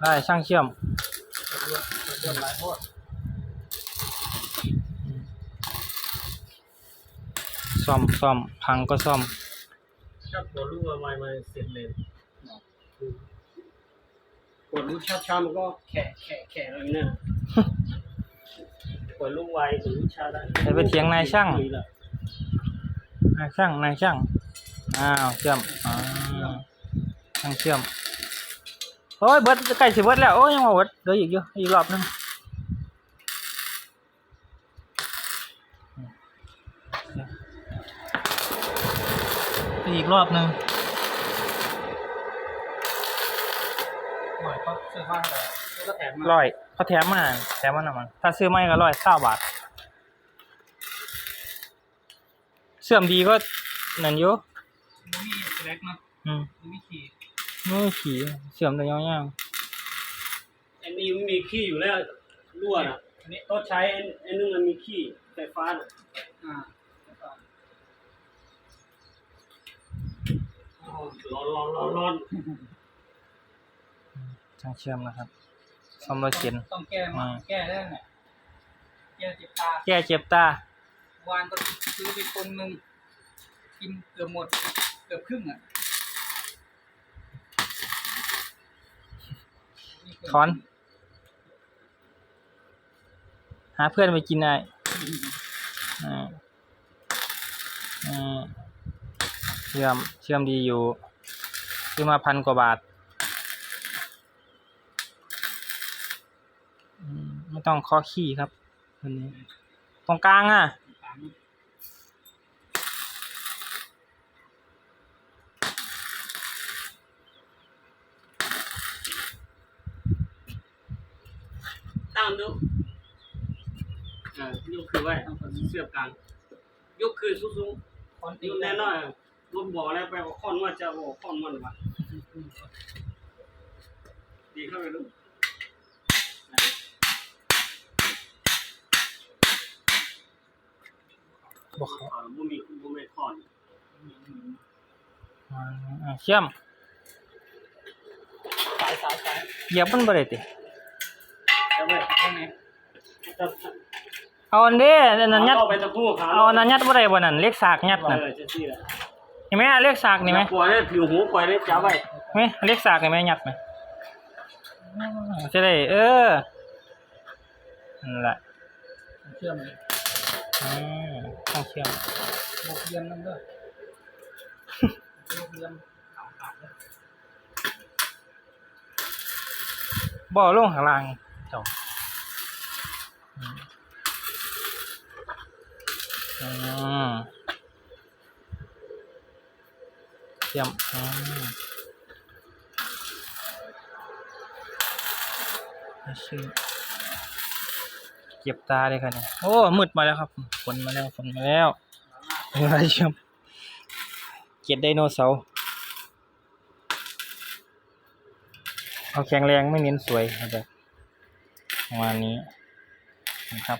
ได้ช่างเชื่อมเรื่องหลายโทษซ่อมซ่อมพังก็ซ่อมถ้ากดรู้ว่าไม่ไม่เสร็จเลยกดรู้ช้าๆมันก็แขะแขะแขะอะไรเนี่ยกดรู้ไวกดรู้ช้าได้ไปไปเถียงนายช่างนายช่างนายช่างอ้าวเชื่อมอ้าวช่างเชื่อมโอ้ยเบิดใกล้สิเบิดแล้วโอ้ยยังว่าเบิดเดี๋ยวอีกอยู่อีกรอบหนึงอีกรอบหนึงหน่อยก็ซื้อผ้าแต่ก็แถมมาร้อยเขาแถมมาแถมมาหน่อยมันถ้าซื้อไม่ก็ร้อยเก้าบาทเสื่อมดีก็นั่นอยู่มีเล็กเนาะอืมมีขี่ ไม่ขี่เสื่อมแต่ยาวอันนี้มันมีขี้อยู่แล้วรั่วน่ะอันนี้ต้องใช้อันอันนึงมันมีขี้ไฟฟ้าน่ะอ่าร้อนร้อนร้อนร้อนๆช่างเชื่อมนะครับซ่อมรถเข็น ต้องแก้มาอืมแก้ได้เนี่ยแก้เจ็บตาแก้เจ็บตาวานก็ซื้อไปคนหนึ่งกินเกือบหมด เกือบครึ่งอะ ถอน หาเพื่อนไปกินได้อ่าอ่าเชื่อมเชื่อมดีอยู่ซื้อมาพันกว่าบาท ไม่ต้องเคอขี้ครับอันนี้ตรงกลางอะ ตั้งดูอ่ายกคือไว้เสียบกลางยกคือสูงคอนๆตียกแน่นอนรถบอกแล้วไปว่าค่อนว่าจะบอกค่อนมันวะดีเข้าไปลูกบอกเขาขอบุมีบุมีค่อนอ่าอ่าเชื่อมสายสายสายเหยียบมันบ่ได้ติ จะไปตรงไหนจะเอาอันเด้อันนั้นยัดเอาไปตะปูขาเอาอันนั้นยัดบ่ได้บ่นั่นเล็กสากยัดนั่นั่นนจะซี่แหละเห็นไหมเล็กสากนี่ไหมปล่อยได้ถือหูปล่อยได้จับไว้ไหมเล็กสากนี่ไหมยัดไหมจะได้เออนั่นแหละเชื่อมเลยอืมต้องเชื่อมบกเรียนนั่นด้วยบกเรียนบ่อลงข้างล่างเจ้าอืมอืม เชื่อมอืมชื่อเก็บตาเลยค่ะเนี่ยโอ้มืดมาแล้วครับฝนมาแล้วฝนมาแล้วอะไรเชื่อมเก็ดไดโนเสาร์เอาแข็งแรงไม่เน้นสวยเอาแบบประมาณนี้ นะครับ